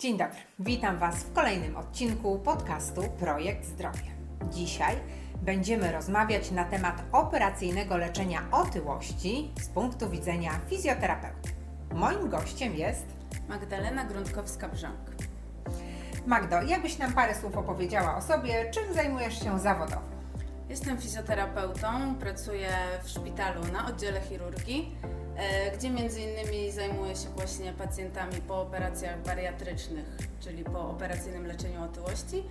Dzień dobry, witam Was w kolejnym odcinku podcastu Projekt Zdrowie. Dzisiaj będziemy rozmawiać na temat operacyjnego leczenia otyłości z punktu widzenia fizjoterapeuty. Moim gościem jest Magdalena Gruntkowska-Brzęk. Magdo. Jakbyś nam parę słów opowiedziała o sobie, czym zajmujesz się zawodowo? Jestem fizjoterapeutą, pracuję w szpitalu na oddziale chirurgii, gdzie między innymi zajmuję się właśnie pacjentami po operacjach bariatrycznych, czyli po operacyjnym leczeniu otyłości,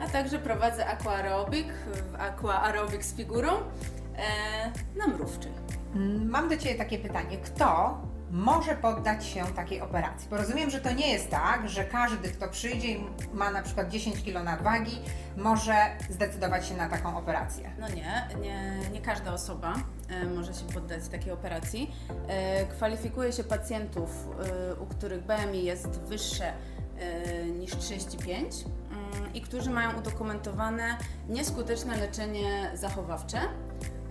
a także prowadzę aquarobic w Aqua Aerobic z figurą e, na Mrówczy. Mm, Mam do Ciebie takie pytanie. Kto może poddać się takiej operacji? Bo rozumiem, że to nie jest tak, że każdy, kto przyjdzie i ma na przykład 10 kg nadwagi, może zdecydować się na taką operację. No nie, nie, nie każda osoba e, może się poddać takiej operacji. E, kwalifikuje się pacjentów, e, u których BMI jest wyższe niż 35 mm, i którzy mają udokumentowane nieskuteczne leczenie zachowawcze.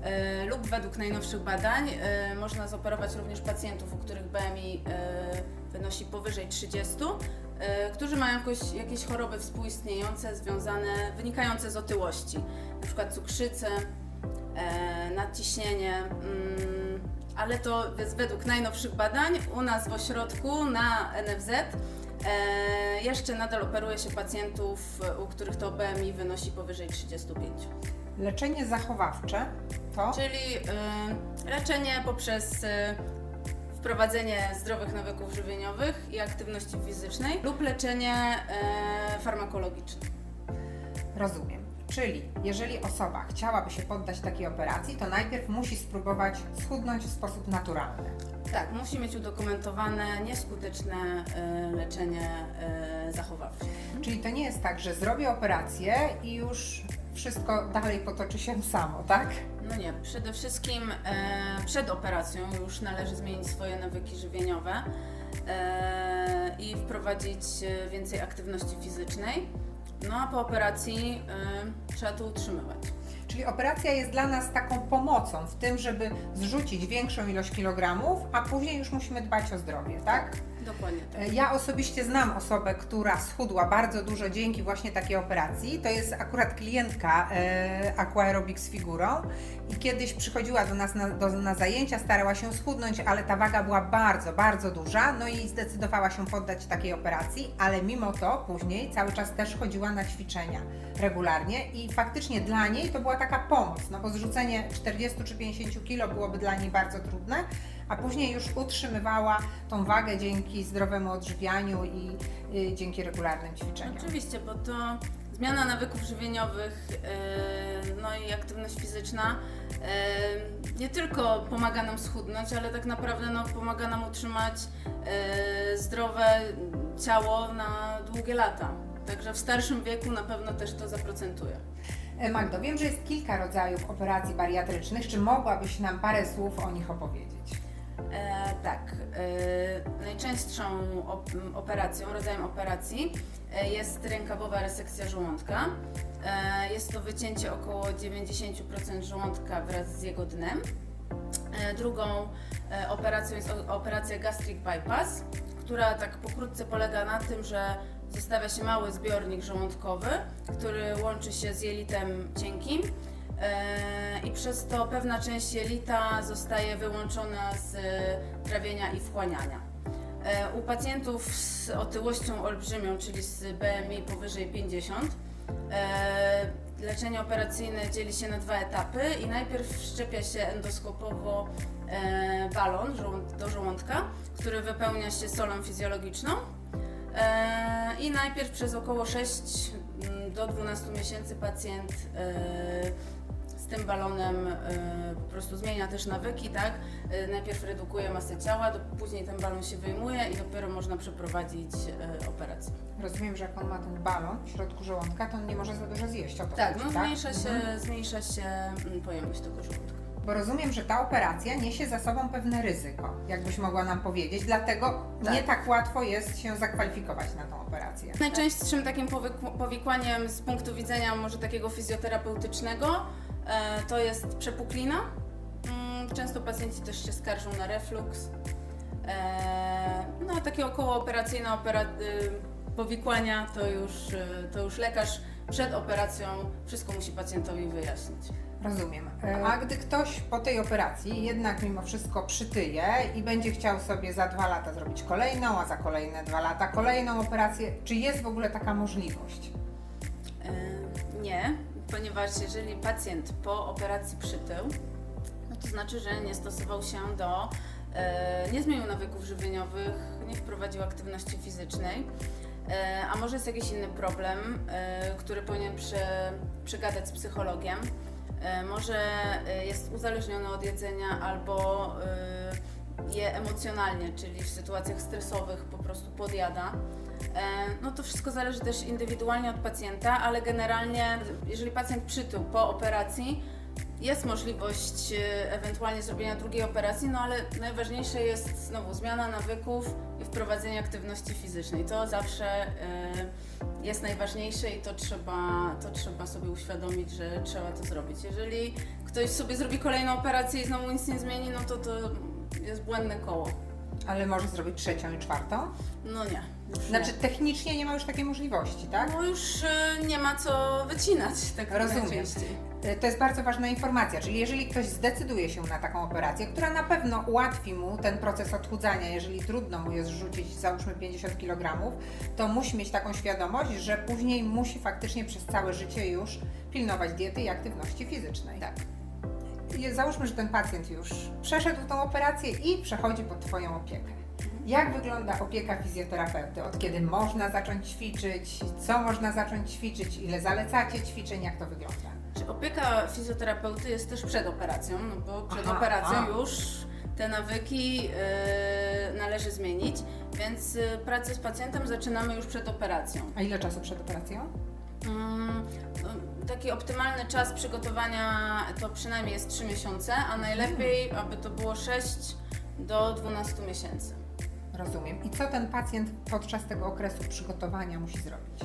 E, Lub według najnowszych badań e, można zoperować również pacjentów, u których BMI e, wynosi powyżej 30, e, którzy mają jakoś, jakieś choroby współistniejące, związane, wynikające z otyłości, przykład cukrzycę, nadciśnienie, mm, ale to jest według najnowszych badań u nas w ośrodku na NFZ jeszcze nadal operuje się pacjentów, u których to BMI wynosi powyżej 35. Leczenie zachowawcze to Czyli y, leczenie poprzez y, wprowadzenie zdrowych nawyków żywieniowych i aktywności fizycznej lub leczenie y, farmakologiczne. rozumiem. Czyli jeżeli osoba chciałaby się poddać takiej operacji, to najpierw musi spróbować schudnąć w sposób naturalny. Tak, musi mieć udokumentowane nieskuteczne y, leczenie y, zachowawcze. Czyli to nie jest tak, że zrobię operację i już wszystko dalej potoczy się samo, tak? No nie, przede wszystkim e, przed operacją już należy zmienić swoje nawyki żywieniowe e, i wprowadzić e, więcej aktywności fizycznej. No a po operacji e, trzeba to utrzymywać. Czyli operacja jest dla nas taką pomocą w tym, żeby zrzucić większą ilość kilogramów, a później już musimy dbać o zdrowie, tak? Dokładnie tak. E, Ja osobiście znam osobę, która schudła bardzo dużo dzięki właśnie takiej operacji. To jest akurat klientka e, Aquaerobic z figurą i kiedyś przychodziła do nas na, do, na zajęcia, starała się schudnąć, ale ta waga była bardzo, bardzo duża, no i zdecydowała się poddać takiej operacji, ale mimo to później cały czas też chodziła na ćwiczenia regularnie i faktycznie dla niej to była taka pomoc, no bo zrzucenie 40 czy 50 kg byłoby dla niej bardzo trudne, a później już utrzymywała tą wagę dzięki zdrowemu odżywianiu i y, dzięki regularnym ćwiczeniom. Oczywiście, bo to zmiana nawyków żywieniowych, e, no i aktywność fizyczna e, nie tylko pomaga nam schudnąć, ale tak naprawdę no, pomaga nam utrzymać e, zdrowe ciało na długie lata. Także w starszym wieku na pewno też to zaprocentuje. E, Magdo, wiem, że jest kilka rodzajów operacji bariatrycznych. Czy mogłabyś nam parę słów o nich opowiedzieć? E, tak. E, najczęstszą op operacją, rodzajem operacji e, jest rękawowa resekcja żołądka. E, jest to wycięcie około 90% żołądka wraz z jego dnem. E, drugą e, operacją jest operacja gastric bypass, która tak pokrótce polega na tym, że zostawia się mały zbiornik żołądkowy, który łączy się z jelitem cienkim i przez to pewna część jelita zostaje wyłączona z e, trawienia i wchłaniania. E, U pacjentów z otyłością olbrzymią, czyli z BMI powyżej 50, e, leczenie operacyjne dzieli się na dwa etapy i najpierw wszczepia się endoskopowo e, balon do żołądka, który wypełnia się solą fizjologiczną. E, I najpierw przez około 6 mm, do 12 miesięcy pacjent e, z tym balonem e, po prostu zmienia też nawyki, tak? E, Najpierw redukuje masę ciała, do, później ten balon się wyjmuje i dopiero można przeprowadzić e, operację. Rozumiem, że jak on ma ten balon w środku żołądka, to on nie może za dużo zjeść. O to Tak, chodzi, no zmniejsza się, Mhm. zmniejsza się mm, pojemność tego żołądka. Bo rozumiem, że ta operacja niesie za sobą pewne ryzyko, jakbyś mogła nam powiedzieć, dlatego Tak. nie tak łatwo jest się zakwalifikować na tą operację. Najczęstszym takim powikłaniem z punktu widzenia może takiego fizjoterapeutycznego to jest przepuklina. Mm, Często pacjenci też się skarżą na reflux. E, no, takie okołooperacyjne opera- y, powikłania, to już, y, to już lekarz przed operacją wszystko musi pacjentowi wyjaśnić. Rozumiem. E, A gdy ktoś po tej operacji jednak mimo wszystko przytyje i będzie chciał sobie za dwa lata zrobić kolejną, a za kolejne dwa lata kolejną operację, czy jest w ogóle taka możliwość? E, Nie, ponieważ jeżeli pacjent po operacji przytył, no to znaczy, że nie stosował się do, e, nie zmienił nawyków żywieniowych, nie wprowadził aktywności fizycznej, e, a może jest jakiś inny problem, e, który powinien prze, przegadać z psychologiem. Może jest uzależniony od jedzenia albo je emocjonalnie, czyli w sytuacjach stresowych po prostu podjada. E, No to wszystko zależy też indywidualnie od pacjenta, ale generalnie, jeżeli pacjent przytył po operacji, jest możliwość e, ewentualnie zrobienia drugiej operacji, no ale najważniejsze jest znowu zmiana nawyków i wprowadzenie aktywności fizycznej. To zawsze e, jest najważniejsze i to trzeba, to trzeba sobie uświadomić, że trzeba to zrobić. Jeżeli ktoś sobie zrobi kolejną operację i znowu nic nie zmieni, no to to jest błędne koło. Ale może zrobić trzecią i czwartą? No nie. Znaczy technicznie nie ma już takiej możliwości, tak? No już e, nie ma co wycinać, tak Rozumiem. najczęściej. E, To jest bardzo ważna informacja, czyli jeżeli ktoś zdecyduje się na taką operację, która na pewno ułatwi mu ten proces odchudzania, jeżeli trudno mu jest rzucić załóżmy 50 kg, to musi mieć taką świadomość, że później musi faktycznie przez całe życie już pilnować diety i aktywności fizycznej. Tak. I Załóżmy, że ten pacjent już przeszedł tą operację i przechodzi pod Twoją opiekę. Jak wygląda opieka fizjoterapeuty? Od kiedy można zacząć ćwiczyć? Co można zacząć ćwiczyć? Ile zalecacie ćwiczeń? Jak to wygląda? Czy opieka fizjoterapeuty jest też przed operacją, no bo przed Aha, operacją już te nawyki e, należy zmienić, więc e, pracę z pacjentem zaczynamy już przed operacją. A ile czasu przed operacją? Mm, no, Taki optymalny czas przygotowania to przynajmniej jest 3 miesiące, a najlepiej, aby to było 6 do 12 miesięcy. Rozumiem. I co ten pacjent podczas tego okresu przygotowania musi zrobić?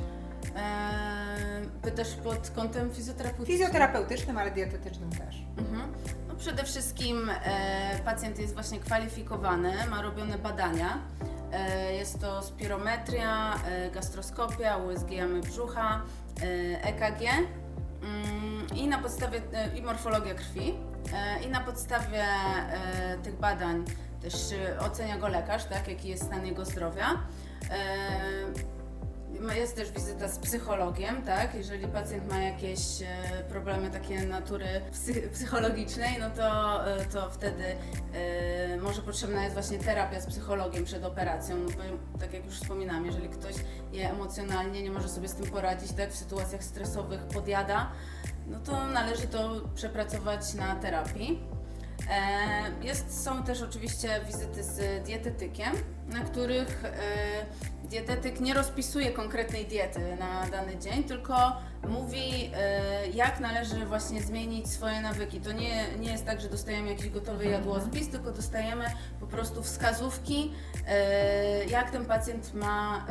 Eee, Pytasz pod kątem fizjoterapeutycznym? Fizjoterapeutycznym, ale dietetycznym też. Mhm. No przede wszystkim e, pacjent jest właśnie kwalifikowany, ma robione badania. E, jest to spirometria, e, gastroskopia, USG jamy brzucha, e, EKG mm, i na podstawie e, i morfologia krwi. E, I na podstawie e, tych badań też e, ocenia go lekarz, tak, jaki jest stan jego zdrowia. E, jest też wizyta z psychologiem, tak? Jeżeli pacjent ma jakieś e, problemy takie natury psy- psychologicznej, no to, e, to wtedy może potrzebna jest właśnie terapia z psychologiem przed operacją. No bo, tak jak już wspominałam, jeżeli ktoś je emocjonalnie nie może sobie z tym poradzić, tak? W sytuacjach stresowych podjada, no to należy to przepracować na terapii. E, Jest, są też oczywiście wizyty z dietetykiem, na których e, dietetyk nie rozpisuje konkretnej diety na dany dzień, tylko mówi, e, jak należy właśnie zmienić swoje nawyki. To nie, nie jest tak, że dostajemy jakiś gotowy Mhm. jadłospis, tylko dostajemy po prostu wskazówki, jak ten pacjent ma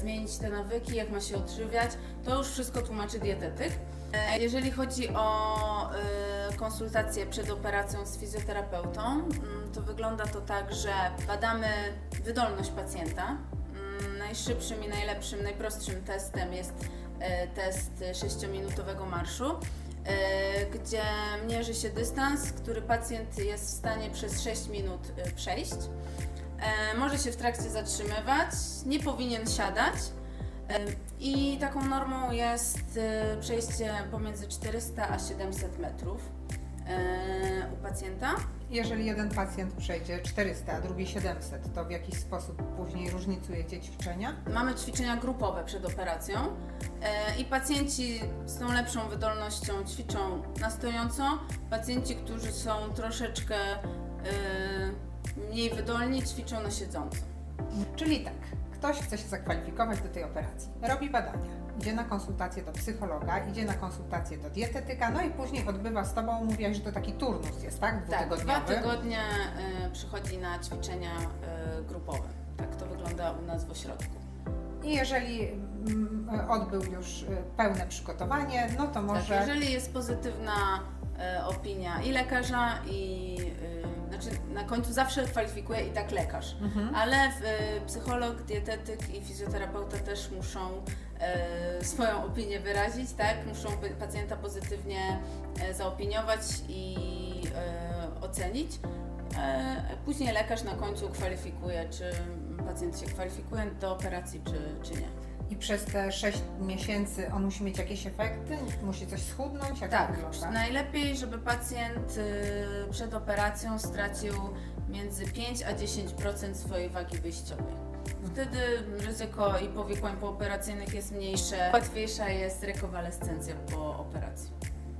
zmienić te nawyki, jak ma się odżywiać. To już wszystko tłumaczy dietetyk. E, Jeżeli chodzi o e, konsultację przed operacją z fizjoterapeutą, mm, to wygląda to tak, że badamy wydolność pacjenta. Mm, Najszybszym i najlepszym, najprostszym testem jest e, test 6-minutowego marszu, gdzie mierzy się dystans, który pacjent jest w stanie przez 6 minut przejść. Może się w trakcie zatrzymywać, nie powinien siadać. I taką normą jest e, przejście pomiędzy 400 a 700 metrów e, u pacjenta. Jeżeli jeden pacjent przejdzie 400, a drugi 700, to w jakiś sposób później różnicujecie ćwiczenia? Mamy ćwiczenia grupowe przed operacją e, i pacjenci z tą lepszą wydolnością ćwiczą na stojąco. Pacjenci, którzy są troszeczkę e, mniej wydolni, ćwiczą na siedząco. Czyli tak, ktoś chce się zakwalifikować do tej operacji, robi badania, idzie na konsultację do psychologa, idzie na konsultację do dietetyka, no i później odbywa z Tobą, mówiłaś, że to taki turnus jest, tak? Tak, dwa Dwutygodniowy. tygodnie e, przychodzi na ćwiczenia e, grupowe. Tak to wygląda u nas w ośrodku. I jeżeli mm, odbył już y, pełne przygotowanie, no to może... Tak, jeżeli jest pozytywna e, opinia i lekarza, i znaczy na końcu zawsze kwalifikuje i tak lekarz, ale e, psycholog, dietetyk i fizjoterapeuta też muszą e, swoją opinię wyrazić, tak? Muszą pacjenta pozytywnie e, zaopiniować i e, ocenić. E, Później lekarz na końcu kwalifikuje, czy pacjent się kwalifikuje do operacji, czy, czy nie. I przez te 6 miesięcy on musi mieć jakieś efekty? Musi coś schudnąć? Jak to Tak, wygląda? najlepiej, żeby pacjent y, przed operacją stracił między 5 a 10% swojej wagi wyjściowej. Wtedy ryzyko i powikłań pooperacyjnych jest mniejsze, łatwiejsza jest rekonwalescencja po operacji.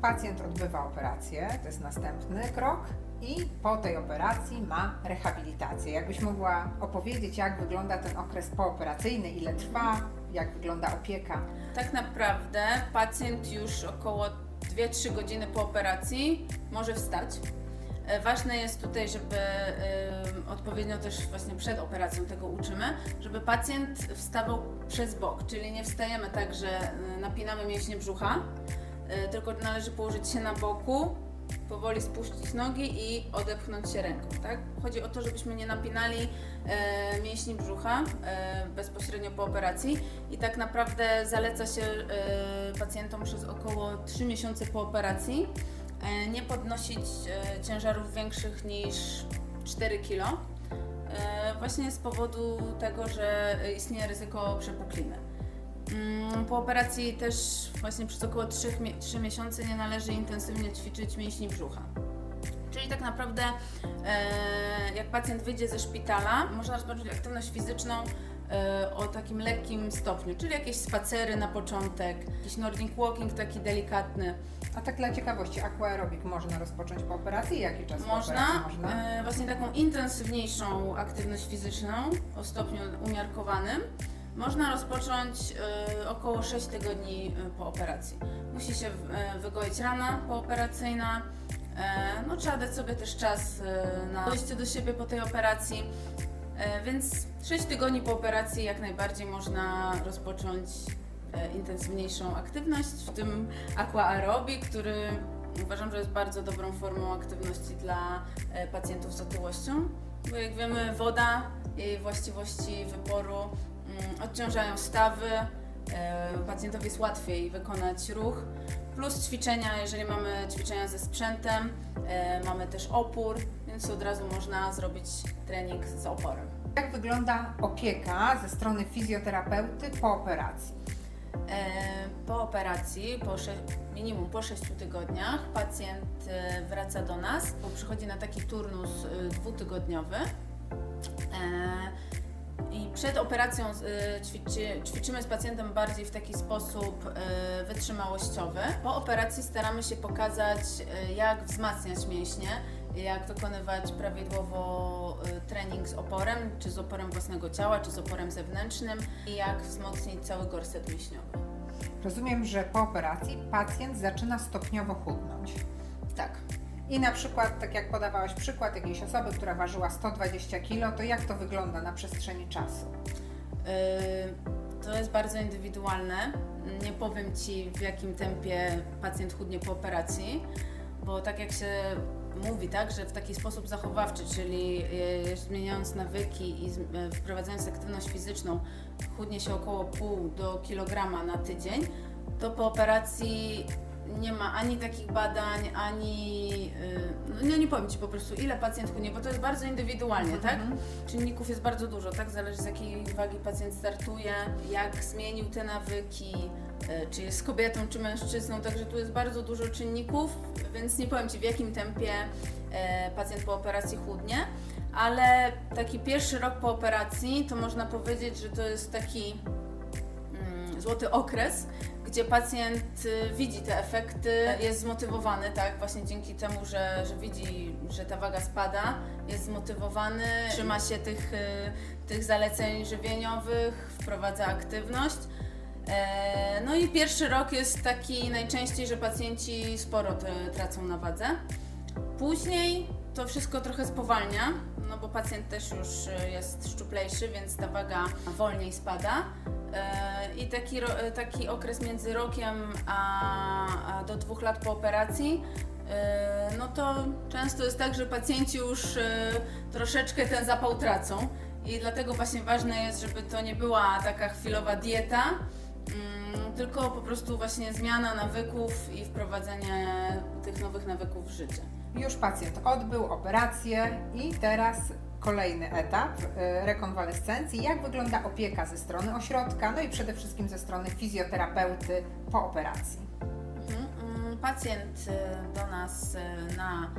Pacjent odbywa operację, to jest następny krok. I po tej operacji ma rehabilitację. Jakbyś mogła opowiedzieć, jak wygląda ten okres pooperacyjny, ile trwa, jak wygląda opieka? Tak naprawdę pacjent już około 2-3 godziny po operacji może wstać. E, Ważne jest tutaj, żeby odpowiednio też właśnie przed operacją tego uczymy, żeby pacjent wstawał przez bok, czyli nie wstajemy tak, że y, napinamy mięśnie brzucha, y, tylko należy położyć się na boku, powoli spuścić nogi i odepchnąć się ręką, tak? Chodzi o to, żebyśmy nie napinali e, mięśni brzucha e, bezpośrednio po operacji i tak naprawdę zaleca się e, pacjentom przez około 3 miesiące po operacji e, nie podnosić e, ciężarów większych niż 4 kg. E, właśnie z powodu tego, że istnieje ryzyko przepukliny. Mm, Po operacji też właśnie przez około 3, 3 miesiące nie należy intensywnie ćwiczyć mięśni brzucha. Czyli tak naprawdę e, jak pacjent wyjdzie ze szpitala, można rozpocząć aktywność fizyczną e, o takim lekkim stopniu, czyli jakieś spacery na początek, jakiś nordic walking taki delikatny. A tak dla ciekawości, aquaerobik można rozpocząć po operacji? Jaki czas Można, można? E, właśnie taką intensywniejszą aktywność fizyczną o stopniu umiarkowanym można rozpocząć e, około 6 tygodni e, po operacji. Musi się e, wygoić rana pooperacyjna, no trzeba dać sobie też czas e, na dojście do siebie po tej operacji, więc 6 tygodni po operacji jak najbardziej można rozpocząć intensywniejszą aktywność, w tym aqua aerobic, który uważam, że jest bardzo dobrą formą aktywności dla pacjentów z otyłością, bo jak wiemy woda, jej właściwości wyporu mm, odciążają stawy, e, pacjentowi jest łatwiej wykonać ruch, plus ćwiczenia, jeżeli mamy ćwiczenia ze sprzętem, e, mamy też opór, więc od razu można zrobić trening z oporem. Jak wygląda opieka ze strony fizjoterapeuty po operacji? E, Po operacji, po minimum po 6 tygodniach, pacjent wraca do nas, bo przychodzi na taki turnus dwutygodniowy. I przed operacją e, ćwiczy, ćwiczymy z pacjentem bardziej w taki sposób e, wytrzymałościowy. Po operacji staramy się pokazać, e, jak wzmacniać mięśnie, jak wykonywać prawidłowo trening z oporem, czy z oporem własnego ciała, czy z oporem zewnętrznym i jak wzmocnić cały gorset mięśniowy. Rozumiem, że po operacji pacjent zaczyna stopniowo chudnąć. Tak. I na przykład, tak jak podawałaś przykład jakiejś osoby, która ważyła 120 kg, to jak to wygląda na przestrzeni czasu? Yy, To jest bardzo indywidualne. Nie powiem Ci, w jakim tempie pacjent chudnie po operacji, bo tak jak się mówi, tak, że w taki sposób zachowawczy, czyli yy, zmieniając nawyki i yy, wprowadzając aktywność fizyczną, chudnie się około pół do kilograma na tydzień, to po operacji nie ma ani takich badań, ani. Yy, no nie powiem Ci po prostu, ile pacjent chudnie, bo to jest bardzo indywidualnie, tak? Czynników jest bardzo dużo, tak? Zależy z jakiej wagi pacjent startuje, jak zmienił te nawyki, e, czy jest kobietą, czy mężczyzną, także tu jest bardzo dużo czynników, więc nie powiem Ci w jakim tempie e, pacjent po operacji chudnie, ale taki pierwszy rok po operacji to można powiedzieć, że to jest taki mm, złoty okres, gdzie pacjent y, widzi te efekty, jest zmotywowany, tak, właśnie dzięki temu, że, że widzi, że ta waga spada, jest zmotywowany, trzyma się tych, y, tych zaleceń żywieniowych, wprowadza aktywność. E, No i pierwszy rok jest taki najczęściej, że pacjenci sporo tracą na wadze. Później to wszystko trochę spowalnia, no bo pacjent też już e, jest szczuplejszy, więc ta waga wolniej spada. E, I taki, e, taki okres między rokiem a, a do dwóch lat po operacji no to często jest tak, że pacjenci już troszeczkę ten zapał tracą i dlatego właśnie ważne jest, żeby to nie była taka chwilowa dieta, mm, tylko po prostu właśnie zmiana nawyków i wprowadzenie tych nowych nawyków w życie. Już pacjent odbył operację i teraz kolejny etap e, rekonwalescencji. Jak wygląda opieka ze strony ośrodka, no i przede wszystkim ze strony fizjoterapeuty po operacji. Mhm, mm, Pacjent e, do nas e, na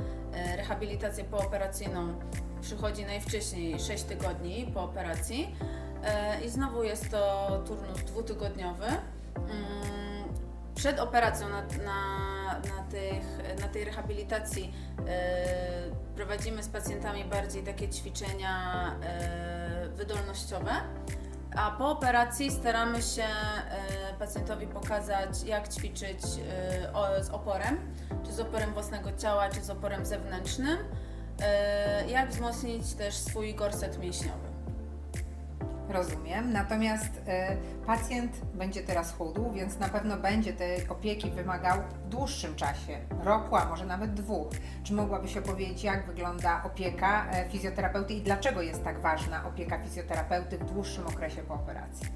rehabilitację pooperacyjną przychodzi najwcześniej 6 tygodni po operacji i znowu jest to turnus dwutygodniowy. Mm, Przed operacją na, na, na, tych, na tej rehabilitacji e, prowadzimy z pacjentami bardziej takie ćwiczenia e, wydolnościowe. A po operacji staramy się e, pacjentowi pokazać, jak ćwiczyć o, z oporem, czy z oporem własnego ciała, czy z oporem zewnętrznym, jak wzmocnić też swój gorset mięśniowy. Rozumiem. Natomiast e, pacjent będzie teraz chudł, więc na pewno będzie tej opieki wymagał w dłuższym czasie roku, a może nawet dwóch. Czy mogłabyś opowiedzieć, jak wygląda opieka e, fizjoterapeuty i dlaczego jest tak ważna opieka fizjoterapeuty w dłuższym okresie po operacji?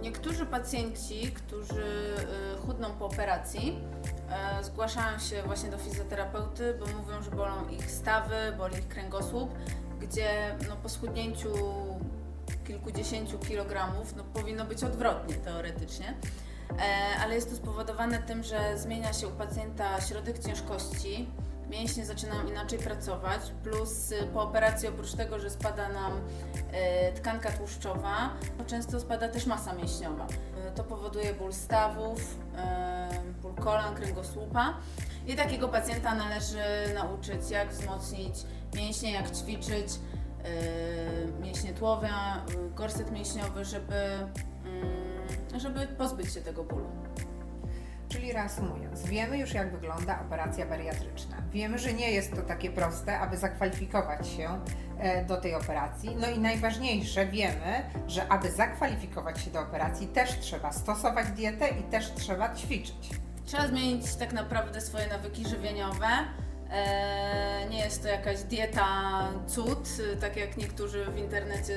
Niektórzy pacjenci, którzy y, chudną po operacji, e, zgłaszają się właśnie do fizjoterapeuty, bo mówią, że bolą ich stawy, boli ich kręgosłup, gdzie no, po schudnięciu kilkudziesięciu kilogramów no, powinno być odwrotnie teoretycznie. E, ale jest to spowodowane tym, że zmienia się u pacjenta środek ciężkości, mięśnie zaczynają inaczej pracować, plus y, po operacji oprócz tego, że spada nam e, tkanka tłuszczowa, to często spada też masa mięśniowa. E, To powoduje ból stawów, ból kolan, kręgosłupa i takiego pacjenta należy nauczyć, jak wzmocnić mięśnie, jak ćwiczyć e, mięśnie tułowia, e, gorset mięśniowy, żeby, mm, żeby pozbyć się tego bólu. Czyli reasumując, wiemy już jak wygląda operacja bariatryczna. Wiemy, że nie jest to takie proste, aby zakwalifikować się e, do tej operacji. No i najważniejsze, wiemy, że aby zakwalifikować się do operacji też trzeba stosować dietę i też trzeba ćwiczyć. Trzeba zmienić tak naprawdę swoje nawyki żywieniowe. E, Nie jest to jakaś dieta cud, tak jak niektórzy w internecie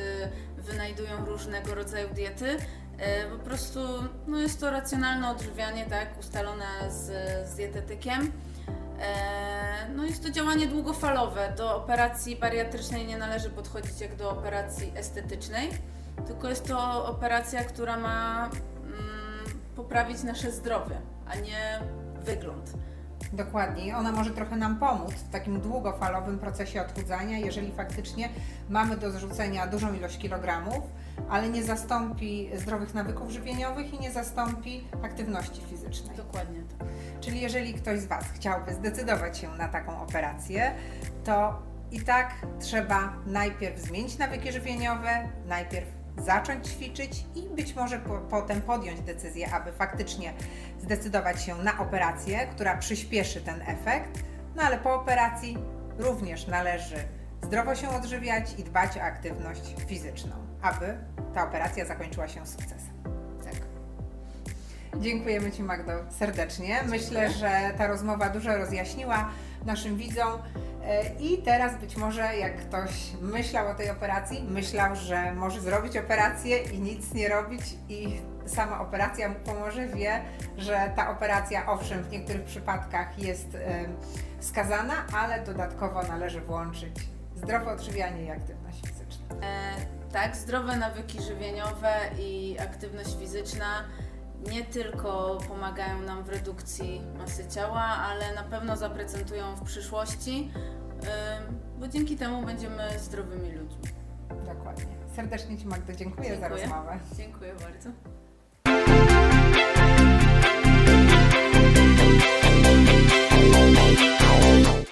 wynajdują różnego rodzaju diety. E, Po prostu no jest to racjonalne odżywianie, tak, ustalone z, z dietetykiem. E, No jest to działanie długofalowe. Do operacji bariatrycznej nie należy podchodzić jak do operacji estetycznej, tylko jest to operacja, która ma mm, poprawić nasze zdrowie, a nie wygląd. Dokładnie. Ona może trochę nam pomóc w takim długofalowym procesie odchudzania, jeżeli faktycznie mamy do zrzucenia dużą ilość kilogramów, ale nie zastąpi zdrowych nawyków żywieniowych i nie zastąpi aktywności fizycznej. Dokładnie tak. Czyli jeżeli ktoś z Was chciałby zdecydować się na taką operację, to i tak trzeba najpierw zmienić nawyki żywieniowe, najpierw zacząć ćwiczyć i być może po, potem podjąć decyzję, aby faktycznie zdecydować się na operację, która przyspieszy ten efekt. No ale po operacji również należy zdrowo się odżywiać i dbać o aktywność fizyczną, aby ta operacja zakończyła się sukcesem. tak. Dziękujemy Ci Magdo serdecznie. Myślę, Dziękuję. że ta rozmowa dużo rozjaśniła naszym widzom i teraz być może jak ktoś myślał o tej operacji, myślał, że może zrobić operację i nic nie robić i sama operacja mu pomoże, wie, że ta operacja owszem w niektórych przypadkach jest e, wskazana, ale dodatkowo należy włączyć zdrowe odżywianie i aktywność fizyczną. E, tak, zdrowe nawyki żywieniowe i aktywność fizyczna nie tylko pomagają nam w redukcji masy ciała, ale na pewno zaprezentują w przyszłości, bo dzięki temu będziemy zdrowymi ludźmi. Dokładnie. Serdecznie Ci Magdo dziękuję, za Dziękuję. rozmowę. Dziękuję bardzo.